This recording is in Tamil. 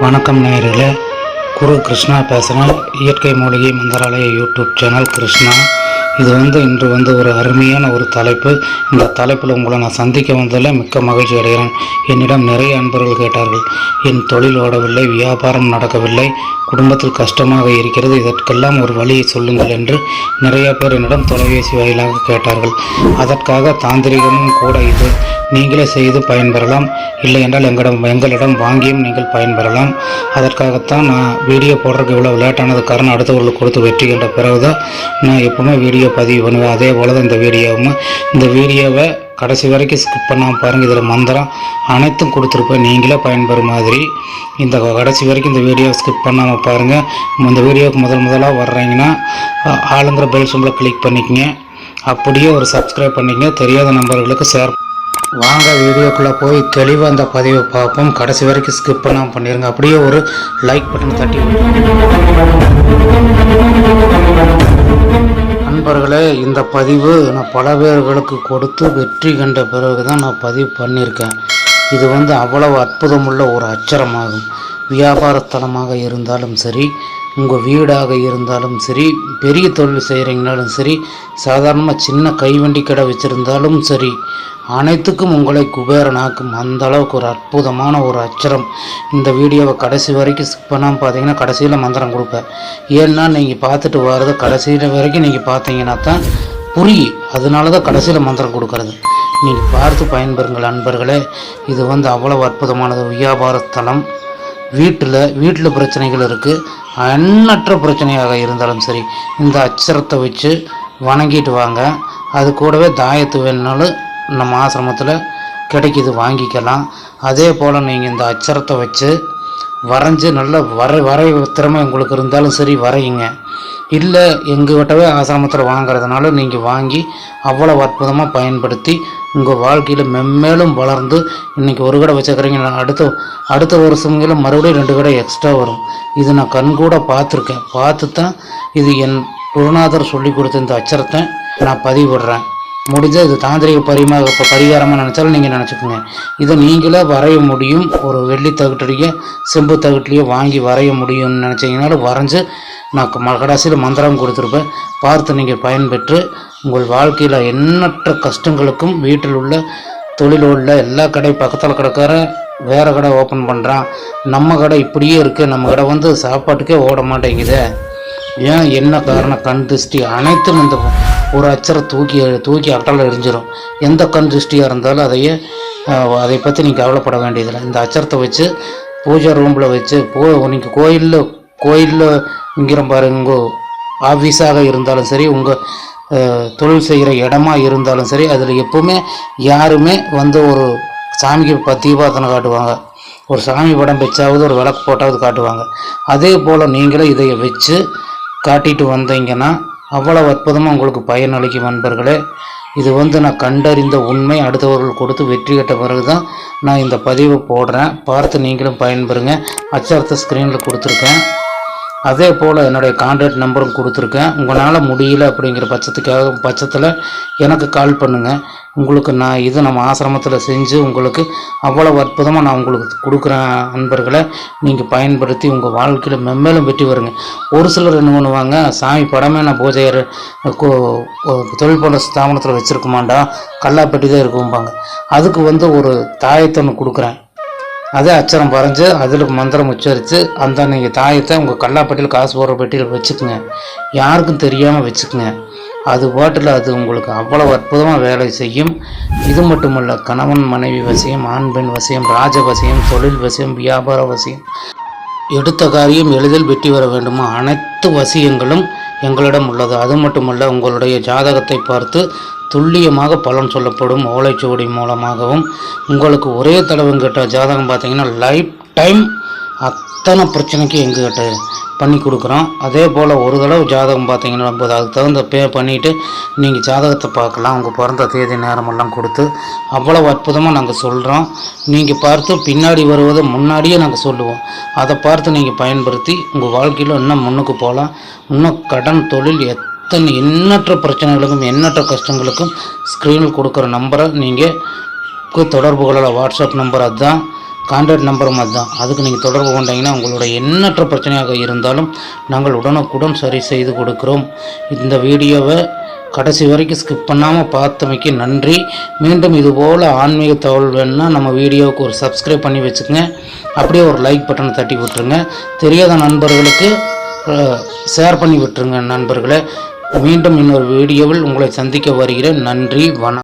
வணக்கம் நேரில் குரு கிருஷ்ணா பேசுகிறேன் இயற்கை மூலிகை மந்திராலய யூடியூப் சேனல் கிருஷ்ணா. இது வந்து இன்று வந்து ஒரு அருமையான ஒரு தலைப்பு. இந்த தலைப்பில் உங்களை நான் சந்திக்க வந்ததில் மிக்க மகிழ்ச்சி அடைகிறேன். என்னிடம் நிறைய அன்பர்கள் கேட்டார்கள். என் தொழில் ஓடவில்லை வியாபாரம் நடக்கவில்லை குடும்பத்தில் கஷ்டமாக இருக்கிறது இதற்கெல்லாம் ஒரு வழியை சொல்லுங்கள் என்று நிறைய பேர் என்னிடம் தொலைபேசி வாயிலாக கேட்டார்கள். அதற்காக தாந்திரிகமும் கூட இது. நீங்களே செய்து பயன்பெறலாம். இல்லை என்றால் எங்களிடம் எங்களிடம் வாங்கியும் நீங்கள் பயன்பெறலாம். அதற்காகத்தான் நான் வீடியோ போடுறதுக்கு இவ்வளோ லேட்டானது. காரணம் அடுத்தவர்களுக்கு கொடுத்து வெற்றி என்ற பிறகு தான் நான் எப்பவுமே வீடியோ பதிவு பண்ணுவேன். அதே போல் தான் இந்த வீடியோவும். இந்த வீடியோவை கடைசி வரைக்கும் ஸ்கிப் பண்ணாமல் பாருங்கள் இதில் மந்திரம் அனைத்தும் கொடுத்துருப்பேன். நீங்களே பயன்பெறும் மாதிரி. இந்த கடைசி வரைக்கும் இந்த வீடியோ ஸ்கிப் பண்ணாமல் பாருங்கள் இந்த வீடியோவுக்கு முதல் முதலாக வர்றீங்கன்னா ஆளுங்கிற பெல் சிம்பிளை கிளிக் பண்ணிக்கங்க. அப்படியே ஒரு சப்ஸ்கிரைப் பண்ணிக்கங்க. தெரியாத நம்பர்களுக்கு ஷேர் வாங்க. வீடியோக்குள்ளே போய் தெளிவாக அந்த பதிவை பார்ப்போம். கடைசி வரைக்கும் ஸ்கிப் பண்ணாமல் பண்ணிடுங்க அப்படியே ஒரு லைக் பட்டன் தட்டி நண்பர்களே இந்த பதிவு நான் பல பேர்களுக்கு கொடுத்து வெற்றி கண்ட பிறகு தான் நான் பதிவு பண்ணியிருக்கேன். இது வந்து அவ்வளவு அற்புதமுள்ள ஒரு அச்சரமாகும். வியாபாரத்தலமாக இருந்தாலும் சரி உங்கள் வீடாக இருந்தாலும் சரி பெரிய தொழில் செய்கிறீங்கனாலும் சரி சாதாரணமாக சின்ன கைவண்டி கடை வச்சுருந்தாலும் சரி அனைத்துக்கும் உங்களை குபேரனாக்கும் அந்த அளவுக்கு ஒரு அற்புதமான ஒரு அச்சரம். இந்த வீடியோவை கடைசி வரைக்கும் ஸ்கிப் பண்ணாமல் பார்த்தீங்கன்னா கடைசியில் மந்திரம் கொடுப்பேன். ஏன்னா நீங்கள் பார்த்துட்டு வர்றது கடைசியில் வரைக்கும் நீங்கள் பார்த்தீங்கன்னா தான் புரியும். அதனால தான் கடைசியில் மந்திரம் கொடுக்கறது. நீங்கள் பார்த்து பயன்பெறுங்கள் அன்பர்களே. இது வந்து அவ்வளோ அற்புதமானது. வியாபார தலம் வீட்டில் வீட்டில் பிரச்சனைகள் இருக்குது எண்ணற்ற பிரச்சனையாக இருந்தாலும் சரி இந்த அச்சரத்தை வச்சு வணங்கிட்டு வாங்க. அது கூடவே தாயத்து வேணுனாலும் நம்ம ஆசிரமத்தில் கிடைக்கிது வாங்கிக்கலாம். அதே போல் நீங்கள் இந்த அச்சரத்தை வச்சு வரைஞ்சி நல்ல வரை வரை திறமை உங்களுக்கு இருந்தாலும் சரி வரையுங்க. இல்லை எங்ககிட்டவே ஆசிரமத்தில் வாங்குறதுனால நீங்கள் வாங்கி அவ்வளோ அற்புதமாக பயன்படுத்தி உங்கள் வாழ்க்கையில் மென்மேலும் வளர்ந்து இன்றைக்கி ஒரு கடை வச்சுக்கிறீங்க. அடுத்த அடுத்த வருஷங்களும் மறுபடியும் ரெண்டு கடை எக்ஸ்ட்ரா வரும். இது நான் கண்கூட பார்த்துருக்கேன். பார்த்து தான் இது என் குருநாதர் சொல்லி கொடுத்த இந்த அச்சரத்தை நான் பதிவிடுறேன். முடிஞ்ச இது தாந்திரிக பரிமாக இப்போ பரிகாரமாக நினச்சாலும் நீங்கள் நினச்சிக்கோங்க. இதை நீங்களே வரைய முடியும். ஒரு வெள்ளி தகட்டுலையோ செம்பு தகுட்டிலேயே வாங்கி வரைய முடியும்னு நினச்சிங்கனாலும் வரைஞ்சி நான் ம- கடைசியில் மந்திரம் கொடுத்துருப்பேன். பார்த்து நீங்கள் பயன்பெற்று உங்கள் வாழ்க்கையில் எண்ணற்ற கஷ்டங்களுக்கும் வீட்டில் உள்ள தொழில் உள்ள எல்லா கடை பக்கத்தில் கிடக்கிற வேறு கடை ஓப்பன் பண்ணுறான் நம்ம கடை இப்படியே இருக்குது நம்ம கடை வந்து சாப்பாட்டுக்கே ஓட மாட்டேங்குதே. ஏன்? என்ன காரணம்? கண் திருஷ்டி. அனைத்தும் இந்த ஒரு அச்சரை தூக்கி தூக்கி அட்டால் எரிஞ்சிடும் எந்த கண் திருஷ்டியாக இருந்தாலும் அதையே அதை பற்றி நீங்கள் கவலைப்பட வேண்டியதில்லை. இந்த அச்சரத்தை வச்சு பூஜை ரூமில் வச்சு போ நீங்கள் கோயிலில் கோயிலில் இங்கிற பாருங்க ஆஃபீஸாக இருந்தாலும் சரி உங்கள் தொழில் செய்கிற இடமா இருந்தாலும் சரி அதில் எப்போவுமே யாருமே வந்து ஒரு சாமிக்கு இப்போ காட்டுவாங்க. ஒரு சாமி படம் வச்சாவது ஒரு விளக்கு போட்டாவது காட்டுவாங்க. அதே போல் நீங்களும் இதை வச்சு காட்டிட்டு வந்தீங்கன்னா அவ்வளவு அற்புதமாக உங்களுக்கு பயனளிக்கும் நண்பர்களே. இது வந்து நான் கண்டறிந்த உண்மை. அடுத்தவர்கள் கொடுத்து வெற்றி கட்ட பிறகு தான் நான் இந்த பதிவை போடுறேன். பார்த்து நீங்களும் பயன்பெறுங்க. அச்சரத்தை ஸ்க்ரீனில் கொடுத்துருக்கேன். அதே போல் என்னுடைய கான்டாக்ட் நம்பரும் கொடுத்துருக்கேன். உங்களால் முடியல அப்படிங்கிற பட்சத்துக்காக பட்சத்தில் எனக்கு கால் பண்ணுங்கள் உங்களுக்கு நான் இது நம்ம ஆசிரமத்தில் செஞ்சு உங்களுக்கு அவ்வளவு அற்புதமாக நான் உங்களுக்கு கொடுக்குறேன் நண்பர்களை நீங்கள் பயன்படுத்தி உங்கள் வாழ்க்கையில் மென்மேலும் வெற்றி வருங்க ஒரு சிலர் என்ன பண்ணுவாங்க சாமி படமே நான் பூஜை கோ- தொழில் ஸ்தாபனத்தில் வச்சுருக்குமாண்டா கல்லாப்பட்டி தான் இருக்கும்பாங்க. அதுக்கு வந்து ஒரு தாயத்தை ஒன்று கொடுக்குறேன். அதே அச்சரம் பறைஞ்சு அதில் மந்திரம் உச்சரித்து அந்த நீங்கள் தாயத்தை உங்கள் கல்லாப்பட்டியில் காசு போடுற பெட்டியில் வச்சுக்குங்க. யாருக்கும் தெரியாமல் வச்சுக்குங்க. அது பாட்டில் அது உங்களுக்கு அவ்வளவு அற்புதமாக வேலை செய்யும். இது மட்டுமல்ல கணவன் மனைவி வசியம் ஆண் பெண் வசியம் ராஜ வசியம் தொழில் வசியம் வியாபார வசியம். எடுத்த காரியம் எளிதில் வெற்றி வர வேண்டுமா? அனைத்து வசியங்களும் எங்களிடம் உள்ளது. அது மட்டுமல்ல உங்களுடைய ஜாதகத்தை பார்த்து துல்லியமாக பலன் சொல்லப்படும் ஓலைச்சுவடி மூலமாகவும். உங்களுக்கு ஒரே தடவை கேட்ட ஜாதகம் பார்த்தீங்கன்னா லைஃப் டைம் அத்தனை பிரச்சனைக்கு எங்ககிட்ட பண்ணி கொடுக்குறோம் அதே போல் ஒரு தடவை ஜாதகம் பார்த்தீங்கன்னா போது அதுக்கு தகுந்த பே பண்ணிவிட்டு நீங்கள் ஜாதகத்தை பார்க்கலாம். உங்கள் பிறந்த தேதி நேரமெல்லாம் கொடுத்து அவ்வளோ அற்புதமாக நாங்கள் சொல்கிறோம் நீங்கள் பார்த்து பின்னாடி வருவதை முன்னாடியே நாங்கள் சொல்லுவோம். அதை பார்த்து நீங்கள் பயன்படுத்தி உங்கள் வாழ்க்கையில் இன்னும் முன்னுக்கு போகலாம். இன்னும் கடன் தொழில் எத் அத்தனை எண்ணற்ற பிரச்சனைகளுக்கும் எண்ணற்ற கஷ்டங்களுக்கும் ஸ்க்ரீனில் கொடுக்குற நம்பரை நீங்கள் தொடர்பு கொள்ளலாம் வாட்ஸ்அப் நம்பர் அதுதான் கான்டாக்ட் நம்பரும் அதுதான். அதுக்கு நீங்கள் தொடர்பு கொண்டீங்கன்னா உங்களோட எண்ணற்ற பிரச்சனையாக இருந்தாலும் நாங்கள் உடனுக்குடன் சரி செய்து கொடுக்கிறோம். இந்த வீடியோவை கடைசி வரைக்கும் ஸ்கிப் பண்ணாமல் பார்த்தமைக்கு நன்றி. மீண்டும் இதுபோல் ஆன்மீக தகவல் வேணும்னா நம்ம வீடியோவுக்கு ஒரு சப்ஸ்கிரைப் பண்ணி வச்சுக்கோங்க. அப்படியே ஒரு லைக் பட்டனை தட்டி விட்டுருங்க. தெரியாத நண்பர்களுக்கு ஷேர் பண்ணி விட்டுருங்க நண்பர்களே. மீண்டும் இன்னொரு வீடியோவில் உங்களை சந்திக்க வருகிறேன். நன்றி வணக்கம்.